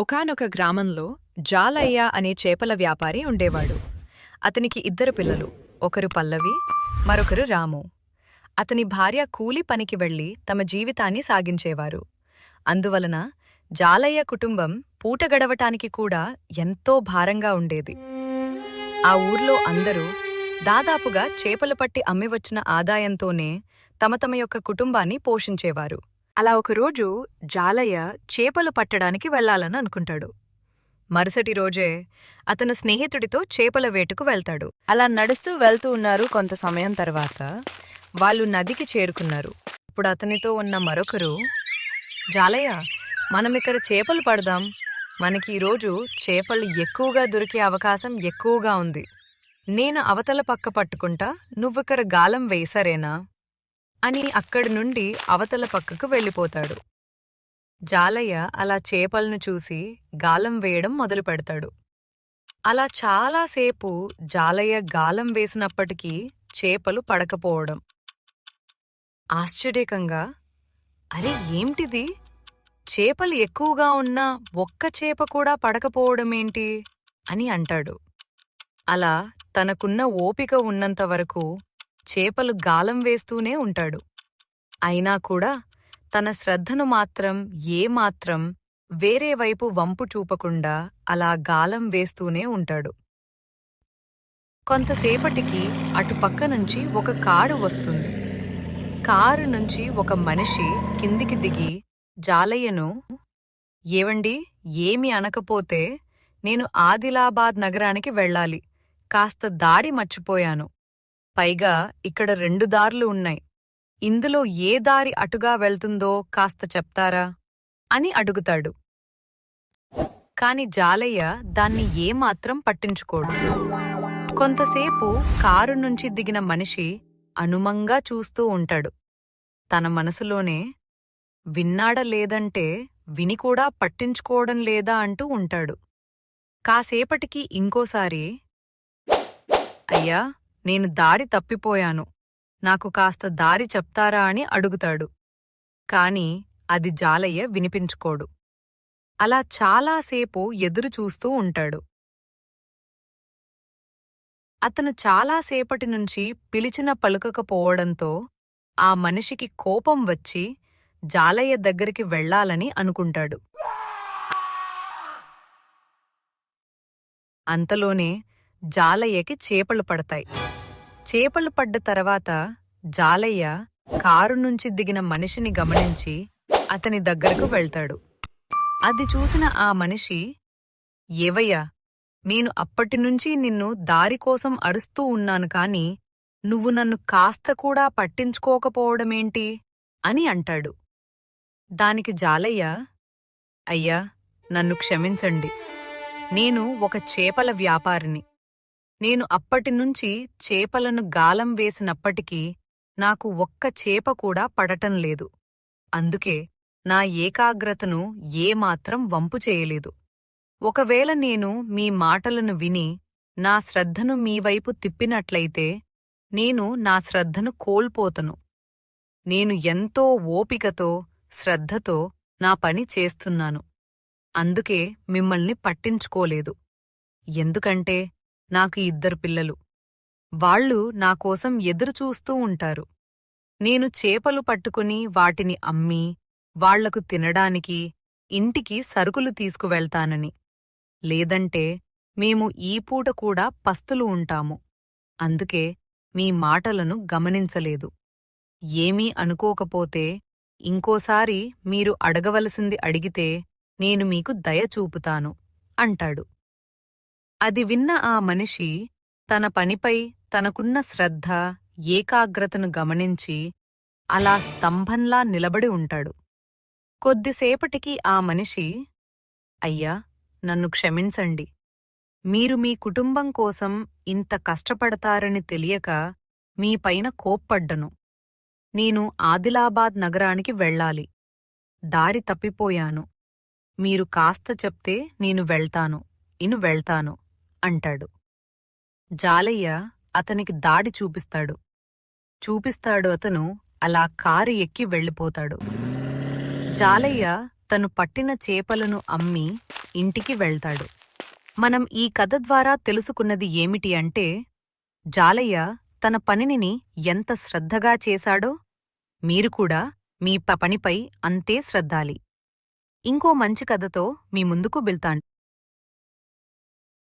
ఒకానొక గ్రామంలో జాలయ్య అనే చేపల వ్యాపారి ఉండేవాడు. అతనికి ఇద్దరు పిల్లలు ఒకరు పల్లవి మరొకరు రాము. అతని భార్య కూలి పనికి వెళ్ళి తమ జీవితాన్ని సాగించేవారు. అందువలన జాలయ్య కుటుంబం పూట గడవటానికి కూడా ఎంతో భారంగా ఉండేది. ఆ ఊర్లో అందరూ దాదాపుగా చేపలు పట్టి అమ్మివచ్చిన ఆదాయంతోనే తమ తమ యొక్క కుటుంబాన్ని పోషించేవారు. అలా ఒకరోజు జాలయ్య చేపలు పట్టడానికి వెళ్ళాలని అనుకుంటాడు. మరుసటి రోజే అతను స్నేహితుడితో చేపల వేటకు వెళ్తాడు. అలా నడుస్తూ వెళ్తూ ఉన్నారు కొంత సమయం తర్వాత. వాళ్ళు నదికి చేరుకున్నారు. ఇప్పుడు అతనితో ఉన్న మరొకరు జాలయ్య మనం ఇక్కడ చేపలు పడదాం. మనకి ఈరోజు చేపలు ఎక్కువగా దొరికే అవకాశం ఎక్కువగా ఉంది. నేను అవతల పక్క పట్టుకుంటా నువ్విక్కడ గాలం వేసరేనా అని అక్కడి నుండి అవతల పక్కకు వెళ్ళిపోతాడు. జాలయ్య అలా చేపలను చూసి గాలం వేయడం మొదలు పెడతాడు. అలా చాలాసేపు జాలయ్య గాలం వేసినప్పటికీ చేపలు పడకపోవడం. ఆశ్చర్యకంగా అరే ఏమిటిది? చేపలు ఎక్కువగా ఉన్నా ఒక్క చేప కూడా పడకపోవడమేంటి? అని అంటాడు. అలా తనకున్న ఓపిక ఉన్నంత వరకు చేపలు గాలం వేస్తూనే ఉంటాడు. అయినా కూడా తన శ్రద్ధను మాత్రం ఏమాత్రం వేరే వైపు వంపు చూపకుండా అలా గాలం వేస్తూనే ఉంటాడు. కొంతసేపటికి అటుపక్క నుంచి ఒక కారు వస్తుంది. కారు నుంచి ఒక మనిషి కిందికి దిగి జాలయ్యను ఏవండి ఏమి అనకపోతే నేను ఆదిలాబాద్ నగరానికి వెళ్ళాలి. కాస్త దాడి మర్చిపోయాను. పైగా ఇక్కడ రెండు దారులు ఉన్నాయి. ఇందులో ఏ దారి అటుగా వెళ్తుందో కాస్త చెప్తారా? అని అడుగుతాడు. కాని జాలయ్య దాన్ని ఏమాత్రం పట్టించుకోడు. కొంతసేపు కారు నుంచి దిగిన మనిషి అనుమంగా చూస్తూ ఉంటాడు. తన మనసులోనే విన్నాడా లేదంటే విని కూడా పట్టించుకోవడం లేదా అంటూ ఉంటాడు. కాసేపటికి ఇంకోసారి అయ్యా నేను దారి తప్పిపోయాను. నాకు కాస్త దారి చెప్తారా అని అడుగుతాడు. కాని అది జాలయ్య వినిపించుకోడు. అలా చాలాసేపు ఎదురుచూస్తూ ఉంటాడు. అతను చాలాసేపటి నుంచి పిలిచిన పలుకకపోవడంతో ఆ మనిషికి కోపం వచ్చి జాలయ్య దగ్గరికి వెళ్ళాలని అనుకుంటాడు. అంతలోనే జాలయ్యకి చేపలు పడతాయి. చేపలు పడ్డ తర్వాత జాలయ్య కారు నుంచి దిగిన మనిషిని గమనించి అతని దగ్గరకు వెళ్తాడు. అది చూసిన ఆ మనిషి ఏవయ్యా నేను అప్పటినుంచి నిన్ను దారికోసం అరుస్తూ ఉన్నాను కాని నువ్వు నన్ను కాస్త కూడా పట్టించుకోకపోవడమేంటి? అని అంటాడు. దానికి జాలయ్య అయ్యా నన్ను క్షమించండి. నేను ఒక చేపల వ్యాపారిని. నేను అప్పటినుంచి చేపలను గాలం వేసినప్పటికీ నాకు ఒక్క చేప కూడా పడటం లేదు. అందుకే నా ఏకాగ్రతను ఏమాత్రం వంపు చేయలేదు. ఒకవేళ నేను మీ మాటలను విని నా శ్రద్ధను మీవైపు తిప్పినట్లయితే నేను నా శ్రద్ధను కోల్పోతను. నేను ఎంతో ఓపికతో శ్రద్ధతో నా పని చేస్తున్నాను. అందుకే మిమ్మల్ని పట్టించుకోలేదు. ఎందుకంటే నాకు ఇద్దరు పిల్లలు. వాళ్ళు నాకోసం ఎదురుచూస్తూ ఉంటారు. నేను చేపలు పట్టుకుని వాటిని అమ్మి వాళ్ళకు తినడానికి ఇంటికి సరుకులు తీసుకువెళ్తానని. లేదంటే మేము ఈ పూట కూడా పస్తులు ఉంటాము. అందుకే మీ మాటలను గమనించలేదు. ఏమీ అనుకోకపోతే ఇంకోసారి మీరు అడగవలసింది అడిగితే నేను మీకు దయ చూపుతాను అంటాడు. అది విన్న ఆ మనిషి తన పనిపై తనకున్న శ్రద్ధ ఏకాగ్రతను గమనించి అలా స్తంభంలా నిలబడి ఉంటాడు. కొద్దిసేపటికి ఆ మనిషి అయ్యా నన్ను క్షమించండి. మీరు మీ కుటుంబం కోసం ఇంత కష్టపడతారని తెలియక మీపైన కోప్పడ్డను. నేను ఆదిలాబాద్ నగరానికి వెళ్ళాలి. దారి తప్పిపోయాను. మీరు కాస్త చెప్తే నేను వెళ్తాను. ఇను వెళ్తాను. అంటాడు. జాలయ్య అతనికి దాడి చూపిస్తాడు. చూపిస్తాడు అతను అలా కారు ఎక్కి వెళ్ళిపోతాడు. జాలయ్య తను పట్టిన చేపలను అమ్మి ఇంటికి వెళ్తాడు. మనం ఈ కథ ద్వారా తెలుసుకున్నది ఏమిటి అంటే జాలయ్య తన పనిని ఎంత శ్రద్ధగా చేశాడో మీరు కూడా మీ ప- పనిపై అంతే శ్రద్ధాలి. ఇంకో మంచి కథతో మీ ముందుకు వెళ్తాను.